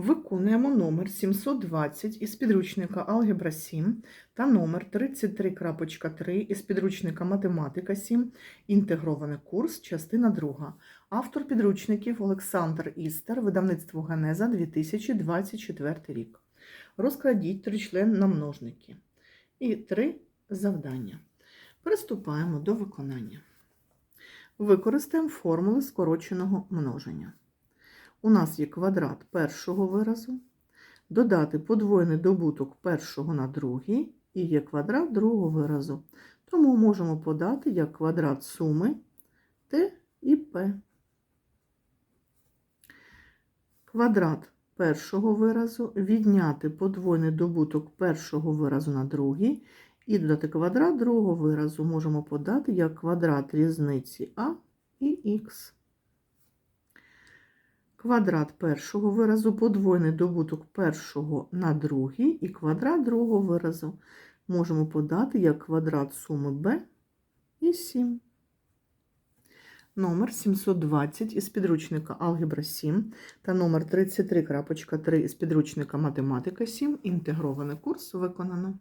Виконуємо номер 720 із підручника Алгебра 7 та номер 33.3 із підручника Математика 7, інтегрований курс, частина 2. Автор підручників Олександр Істер, видавництво Генеза 2024 рік. Розкладіть тричлен на множники. І три завдання. Приступаємо до виконання. Використаємо формули скороченого множення. У нас є квадрат першого виразу, додати подвоєний добуток першого на другий і є квадрат другого виразу. Тому можемо подати як квадрат суми Т і П. Квадрат першого виразу відняти подвоєний добуток першого виразу на другий і додати квадрат другого виразу можемо подати як квадрат різниці А і Х. Квадрат першого виразу, подвоєний добуток першого на другий і квадрат другого виразу можемо подати як квадрат суми b і 7. Номер 720 із підручника Алгебра 7 та номер 33.3 із підручника Математика 7. Інтегрований курс виконано.